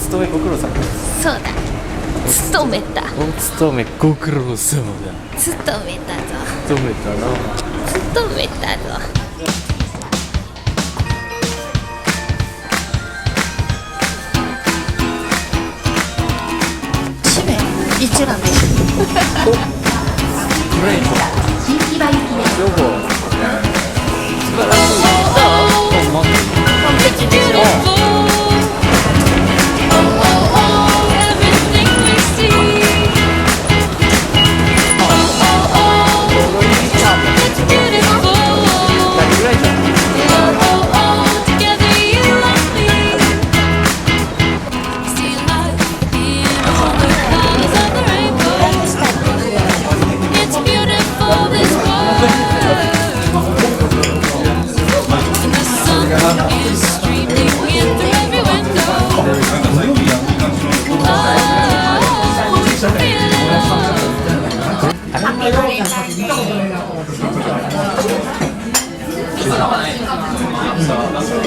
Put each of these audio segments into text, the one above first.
勤めご苦労様です。そうだ。勤めた。お勤めご苦労様だ。勤めたぞ。勤めたな。勤めたぞ。氏名一覧で。す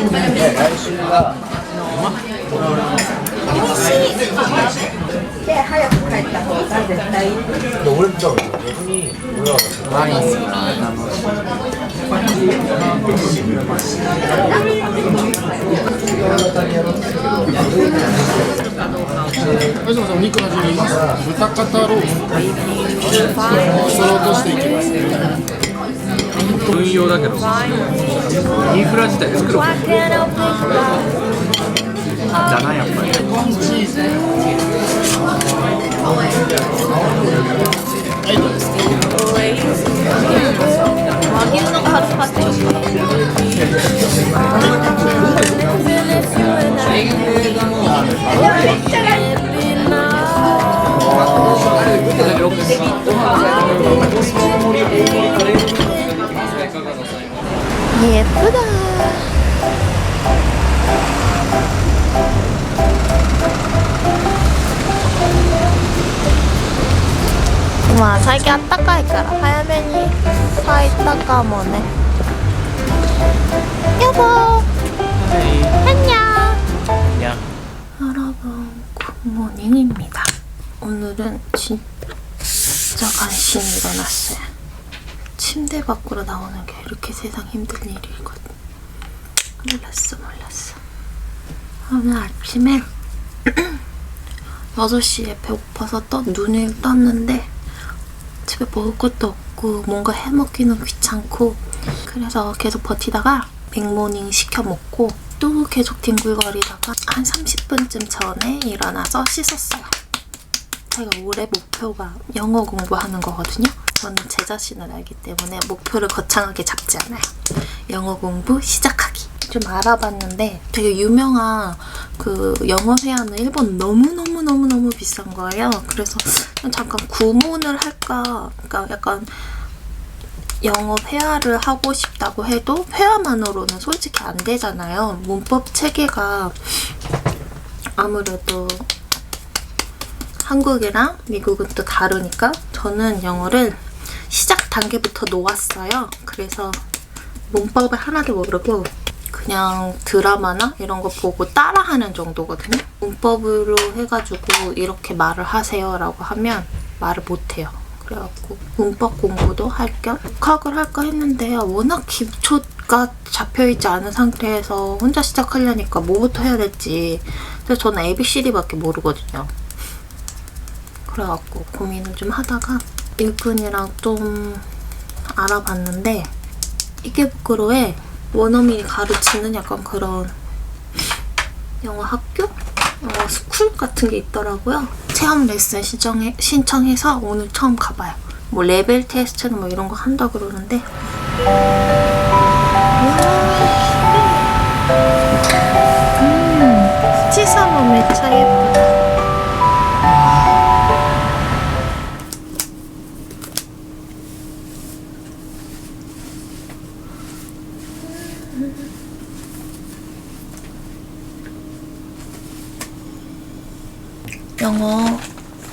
週来週が美味しいで早く帰った方が絶対。いいで俺だか逆に俺らが何するお肉の味に豚肩ロースをそろとしていきます、運用だけど。インフラ自体作るもんだなやっぱり 와 자기 안 닦아니까 하얀면이 사이 닦아머네. 여보! 안녕. 안녕. 여러분 굿모닝입니다. 오늘은 진짜 간신히 일어났어요. 침대 밖으로 나오는 게 이렇게 세상 힘든 일이거든 몰랐어 몰랐어 오늘 아침에 6시에 배고파서 떠, 눈을 떴는데 집에 먹을 것도 없고 뭔가 해먹기는 귀찮고 그래서 계속 버티다가 백모닝 시켜 먹고 또 계속 뒹굴거리다가 한 30분쯤 전에 일어나서 씻었어요. 제가 올해 목표가 영어 공부하는 거거든요. 저는 제 자신을 알기 때문에 목표를 거창하게 잡지 않아요. 영어 공부 시작하기. 좀 알아봤는데 되게 유명한 그 영어 회화는 일본 너무너무너무너무 비싼 거예요. 그래서 잠깐 구문을 할까, 그러니까 약간 영어 회화를 하고 싶다고 해도 회화만으로는 솔직히 안 되잖아요. 문법 체계가 아무래도 한국이랑 미국은 또 다르니까 저는 영어를 시작 단계부터 놓았어요. 그래서 문법을 하나도 모르고 그냥 드라마나 이런 거 보고 따라하는 정도거든요. 문법으로 해가지고 이렇게 말을 하세요 라고 하면 말을 못해요. 그래갖고 문법 공부도 할 겸 독학을 할까 했는데 워낙 기초가 잡혀있지 않은 상태에서 혼자 시작하려니까 뭐부터 해야 될지 근데 저는 ABCD밖에 모르거든요. 그래갖고 고민을 좀 하다가 일꾼이랑 좀 알아봤는데 이케부쿠로에 원어민이 가르치는 약간 그런 영어 학교? 영어 스쿨 같은 게 있더라고요. 체험 레슨 신청해, 신청해서 오늘 처음 가봐요. 뭐 레벨 테스트는 뭐 이런 거 한다 그러는데 음, 치사모 매차 예쁘 영어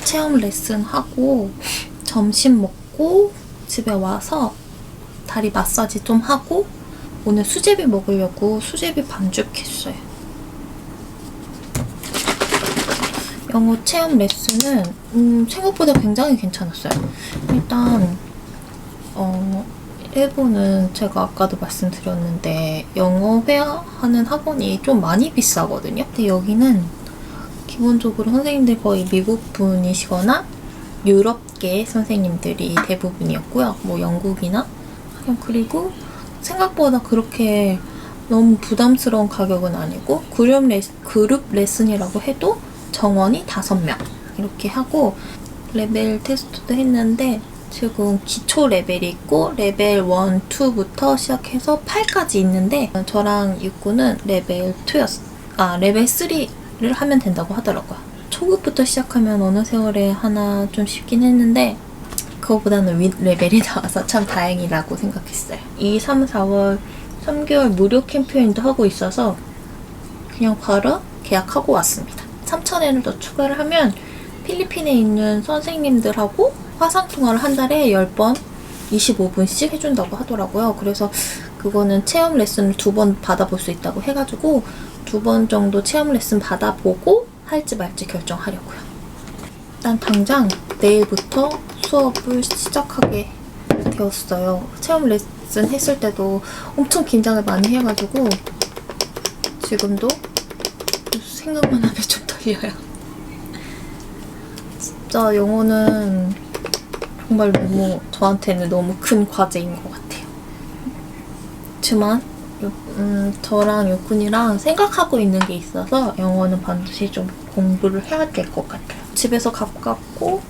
체험 레슨 하고 점심 먹고 집에 와서 다리 마사지 좀 하고 오늘 수제비 먹으려고 수제비 반죽했어요. 영어 체험 레슨은 음, 생각보다 굉장히 괜찮았어요. 일단 어, 일본은 제가 아까도 말씀드렸는데 영어 회화하는 학원이 좀 많이 비싸거든요. 근데 여기는 기본적으로 선생님들 거의 미국 분이시거나 유럽계 선생님들이 대부분이었고요. 뭐 영국이나 그리고 생각보다 그렇게 너무 부담스러운 가격은 아니고 그룹, 레, 그룹 레슨이라고 해도 정원이 5명 이렇게 하고 레벨 테스트도 했는데 지금 기초 레벨이 있고 레벨 1, 2부터 시작해서 8까지 있는데 저랑 육구는 레벨 2였, 아 레벨 3 를 하면 된다고 하더라고요. 초급부터 시작하면 어느 세월에 하나 좀 쉽긴 했는데 그거보다는 윗 레벨이 나와서 참 다행이라고 생각했어요. 2, 3, 4월 3개월 무료 캠페인도 하고 있어서 그냥 바로 계약하고 왔습니다. 3,000엔을 더 추가를 하면 필리핀에 있는 선생님들하고 화상통화를 한 달에 10번 25분씩 해준다고 하더라고요. 그래서 그거는 체험 레슨을 두 번 받아볼 수 있다고 해가지고 두 번 정도 체험 레슨 받아보고 할지 말지 결정하려고요. 일단 당장 내일부터 수업을 시작하게 되었어요. 체험 레슨 했을 때도 엄청 긴장을 많이 해가지고 지금도 생각만 하면 좀 떨려요. 진짜 영어는 정말 너무 저한테는 너무 큰 과제인 것 같아요. 그렇지만 요- 음, 저랑 요kun이랑 생각하고 있는 게 있어서 영어는 반드시 좀 공부를 해야 될 것 같아요. 집에서 가깝고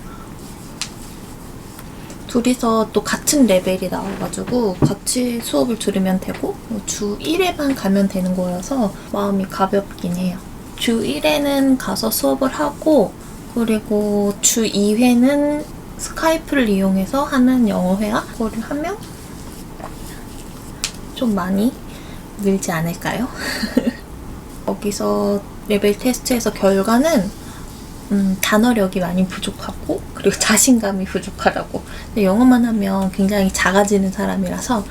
둘이서 또 같은 레벨이 나와가지고 같이 수업을 들으면 되고 주 1회만 가면 되는 거여서 마음이 가볍긴 해요. 주 1회는 가서 수업을 하고 그리고 주 2회는 스카이프를 이용해서 하는 영어 회화 그거를 하면 좀 많이 늘지 않을까요? 거기서 레벨 테스트에서 결과는 음, 단어력이 많이 부족하고 그리고 자신감이 부족하다고. 근데 영어만 하면 굉장히 작아지는 사람이라서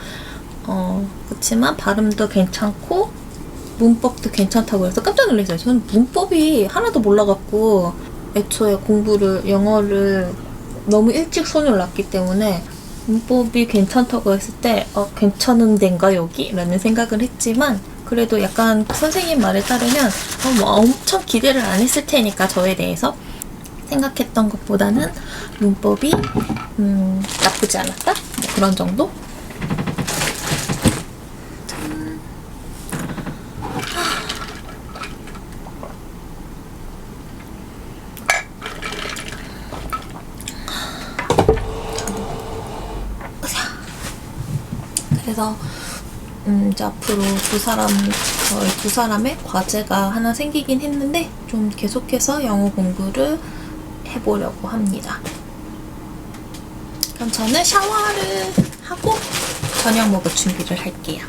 어 그렇지만 발음도 괜찮고 문법도 괜찮다고 해서 깜짝 놀랐어요. 저는 문법이 하나도 몰라갖고 애초에 공부를 영어를 너무 일찍 손을 놨기 때문에 문법이 괜찮다고 했을 때 어, 괜찮은 데인가 여기? 라는 생각을 했지만 그래도 약간 선생님 말에 따르면 어, 뭐 엄청 기대를 안 했을 테니까 저에 대해서 생각했던 것보다는 문법이 음, 나쁘지 않았다? 뭐 그런 정도? 그래서 음, 이제 앞으로 두 사람, 저희 두 사람의 과제가 하나 생기긴 했는데 좀 계속해서 영어 공부를 해보려고 합니다. 그럼 저는 샤워를 하고 저녁 먹을 준비를 할게요.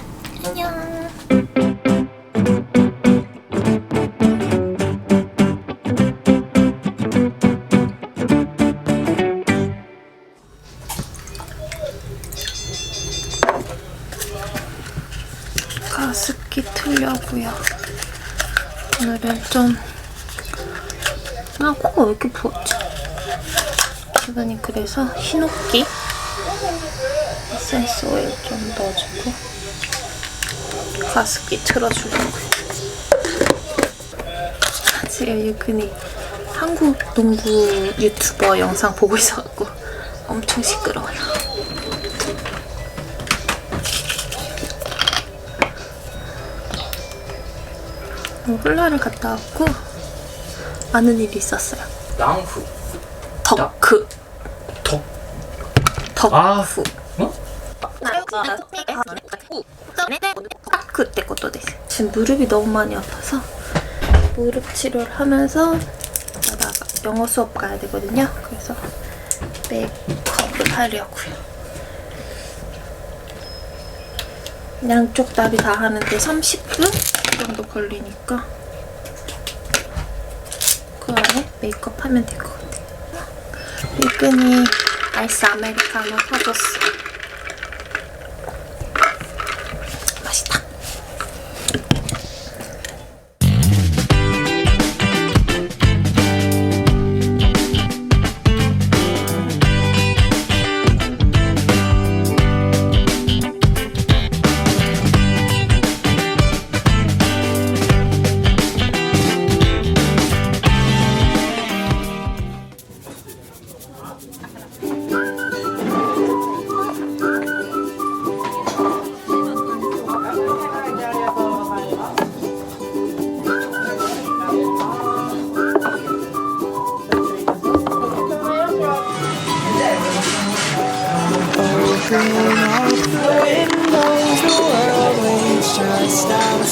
그래서 흰옥기 에센스 오일 좀 넣어주고 가습기 틀어주려고요. 지금 유근이 한국 농구 유튜버 영상 보고 있어갖고 엄청 시끄러워요. 뭐 훌라를 갔다 왔고 많은 일이 있었어요. 랑프 덕크 덕 덕후 아, 어? 딱 그때 것도 됐어요. 지금 무릎이 너무 많이 아파서 무릎 치료를 하면서 나가 영어 수업 가야 되거든요. 그래서 메이크업을 하려고요. 양쪽 다리 다 하는데 30분 정도 걸리니까 그 안에 메이크업 하면 될 것 같아요. 일근이 アイスアメリカのフォトス。ました。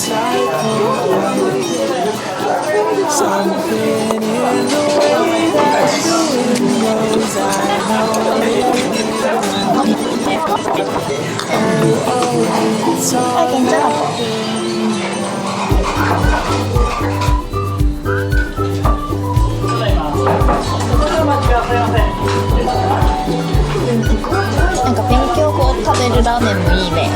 なんか勉強を食べるラーメンもいいね。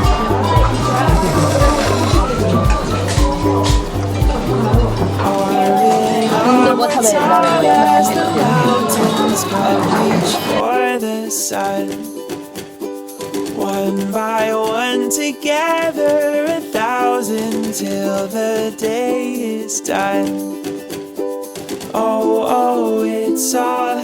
Mountains but reach for the sun. One by one, together, a thousand till the day is done. Oh, oh, it's all